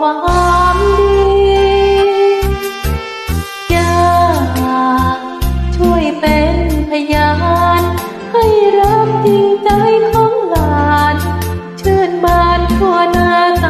ความดีอย่าช่วยเป็นพยาน ให้รับจริงใจของหลานเชิญนบานทั่วหน้าตา